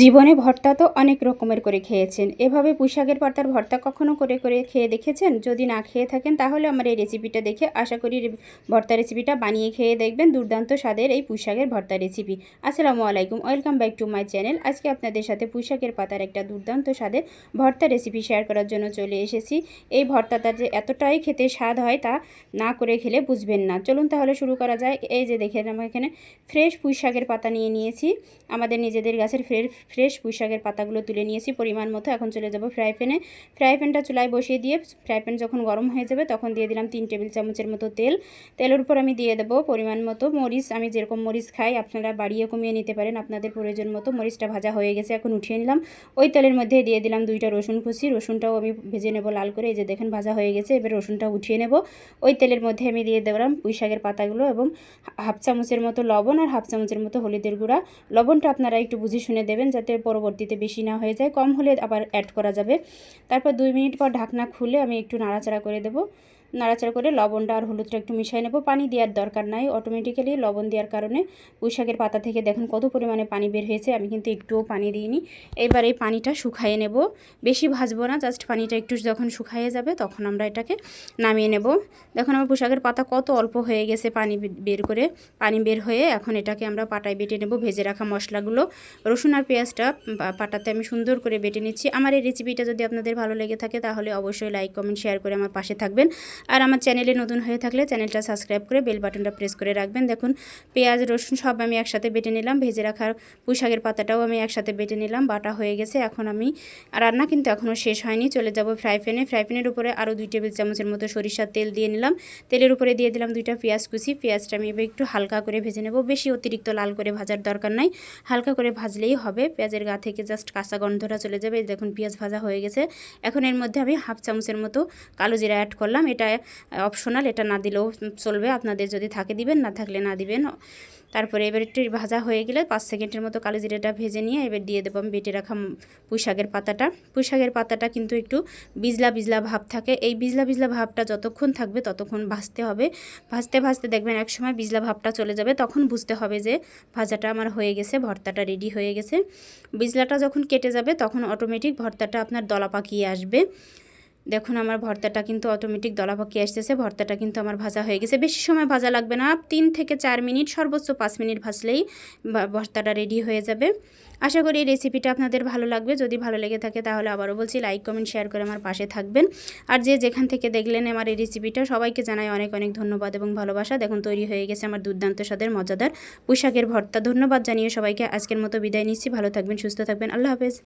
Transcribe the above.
জীবনে ভর্তা তো অনেক রকমের করে খেয়েছেন। এভাবে পুঁইশাকের পাতার ভর্তা কখনো করে করে খেয়ে দেখেছেন? যদি না খেয়ে থাকেন, তাহলে আমার এই রেসিপিটা দেখে আশা করি ভর্তা রেসিপিটা বানিয়ে খেয়ে দেখবেন দুর্দান্ত স্বাদের এই পুঁইশাকের ভর্তা রেসিপি আসসালামু আলাইকুম, welcome back to my channel. আজকে আপনাদের সাথে পুঁইশাকের পাতার একটা দুর্দান্ত স্বাদের ভর্তা রেসিপি শেয়ার করার জন্য চলে এসেছি। এই ভর্তাটা যে এতটাই খেতে স্বাদ হয় তা না করে খেলে বুঝবেন না। চলুন তাহলে শুরু করা যায় এই যে দেখেন, আমরা এখানে ফ্রেশ পুঁইশাকের পাতা নিয়ে নিয়েছি। আমাদের নিজেদের গাছের ফ্রেশ ফ্রেশ পুঁইশাকের পাতাগুলো তুলে নিয়েছি, পরিমাণ মতো। এখন চলে যাব ফ্রাই প্যানে। ফ্রাই প্যানটা চুলায় বসিয়ে দিয়ে ফ্রাই প্যান যখন গরম হয়ে যাবে তখন দিয়ে দিলাম তিন টেবিল চামচের মতো তেল। তেলের উপর আমি দিয়ে দেবো পরিমাণ মতো মরিচ। আমি যেরকম মরিচ খাই, আপনারা বাড়িয়ে কমিয়ে নিতে পারেন। আপনাদের প্রয়োজন মতো মরিচটা ভাজা হয়ে গেছে, এখন উঠিয়ে নিলাম। ওই তেলের মধ্যে দিয়ে দিলাম দুইটা রসুন কুচি। রসুনটাও আমি ভেজে নেব লাল করে। এই যে দেখেন ভাজা হয়ে গেছে, এবার রসুনটা উঠিয়ে নেব। ওই তেলের মধ্যে আমি দিয়ে দিলাম পুঁইশাকের পাতাগুলো এবং হাফ চামচের মতো লবণ আর হাফ চামচের মতো হলুদের গুঁড়া। লবণটা আপনারা একটু বুঝে শুনে দেবেন যাতে পরবর্তীতে বেশি না হয়ে যায়, কম হলে আবার অ্যাড করা যাবে। তারপর দুই মিনিট পর ঢাকনা খুলে আমি একটু নাড়াচাড়া করে দেবো। নাড়াচাড়া করে লবণটা আর হলুদটা একটু মিশিয়ে নেব। পানি দেওয়ার দরকার নাই। অটোমেটিক্যালি লবণ দেওয়ার কারণে পুঁইশাকের পাতা থেকে দেখুন কত পরিমাণে পানি বের হয়েছে। আমি কিন্তু একটুও পানি দিইনি। এবার এই পানিটা শুকাইয়ে নেব। বেশি ভাজবো না, জাস্ট পানিটা একটু যখন শুকাইয়ে যাবে তখন আমরা এটাকে নামিয়ে নেব। দেখুন আমার পোশাকের পাতা কত অল্প হয়ে গেছে পানি বের করে। পানি বের হয়ে এখন এটাকে আমরা পাটায় বেটে নেব ভেজে রাখা মশলাগুলো। রসুন আর পেঁয়াজটা পাটাতে আমি সুন্দর করে বেটে নিচ্ছি। আমার এই রেসিপিটা যদি আপনাদের ভালো লেগে থাকে তাহলে অবশ্যই লাইক কমেন্ট শেয়ার করে আমার পাশে থাকবেন। আর আমার চ্যানেলে নতুন হয়ে থাকলে চ্যানেলটা সাবস্ক্রাইব করে বেল বাটনটা প্রেস করে রাখবেন। দেখুন, পেঁয়াজ, রসুন সব আমি একসাথে বেটে নিলাম। ভেজে রাখার পুঁইশাকের পাতাটাও আমি একসাথে বেটে নিলাম। বাটা হয়ে গেছে। এখন আমি রান্না কিন্তু এখনও শেষ হয়নি। চলে যাব ফ্রাই প্যানে। ফ্রাই প্যানের উপরে আরও দুই টেবিল চামচের মতো সরিষার তেল দিয়ে নিলাম। তেলের উপরে দিয়ে দিলাম দুইটা পেঁয়াজ কুচি। পেঁয়াজটা আমি এবার একটু হালকা করে ভেজে নেব। বেশি অতিরিক্ত লাল করে ভাজার দরকার নাই। হালকা করে ভাজলেই হবে। পেঁয়াজের গা থেকে জাস্ট কাঁচা গন্ধটা চলে যাবে। দেখুন, পেঁয়াজ ভাজা হয়ে গেছে। এখন এর মধ্যে আমি হাফ চামচের মতো কালো জিরা অ্যাড করলাম। এটা অপশনাল এটা না দিলেও চলবে। আপনাদের যদি থাকে দিবেন, না থাকলে না দিবেন। তারপরে এবার একটু ভাজা হয়ে গেলে পাঁচ সেকেন্ডের মতো কালো জিরাটা ভেজে নিয়ে এবার দিয়ে দেবো আমি বেটে রাখা পুঁইশাকের পাতাটা। পুঁইশাকের পাতাটা কিন্তু একটু বিজলা বিজলা ভাব থাকে। এই বিজলা বিজলা ভাবটা যতক্ষণ থাকবে ততক্ষণ ভাজতে হবে। ভাজতে ভাজতে দেখবেন এক সময় বিজলা ভাবটা চলে যাবে, তখন বুঝতে হবে যে ভাজাটা আমার হয়ে গেছে, ভর্তাটা রেডি হয়ে গেছে। বিজলাটা যখন কেটে যাবে, তখন অটোমেটিক ভর্তাটা আপনার দলা পাকিয়ে আসবে। দেখুন, আমার ভর্তাটা কিন্তু অটোমেটিক দলা পাকিয়ে আসতেছে, ভর্তাটা কিন্তু আমার ভাজা হয়ে গেছে। বেশি সময় ভাজা লাগবে না, তিন থেকে চার মিনিট, সর্বোচ্চ পাঁচ মিনিট ভাজলেই ভর্তাটা রেডি হয়ে যাবে। আশা করি এই রেসিপিটা আপনাদের ভালো লাগবে। যদি ভালো লেগে থাকে তাহলে আবারও বলছি লাইক কমেন্ট শেয়ার করে আমার পাশে থাকবেন। আর যে যেখান থেকে দেখলেন আমার এই রেসিপিটা সবাইকে জানাই অনেক অনেক ধন্যবাদ এবং ভালোবাসা। দেখুন, তৈরি হয়ে গেছে আমার দুর্দান্ত স্বাদের, মজাদার পোশাকের ভর্তা। ধন্যবাদ জানিয়ে সবাইকে আজকের মতো বিদায় নিচ্ছি। ভালো থাকবেন, সুস্থ থাকবেন। আল্লাহ হাফেজ।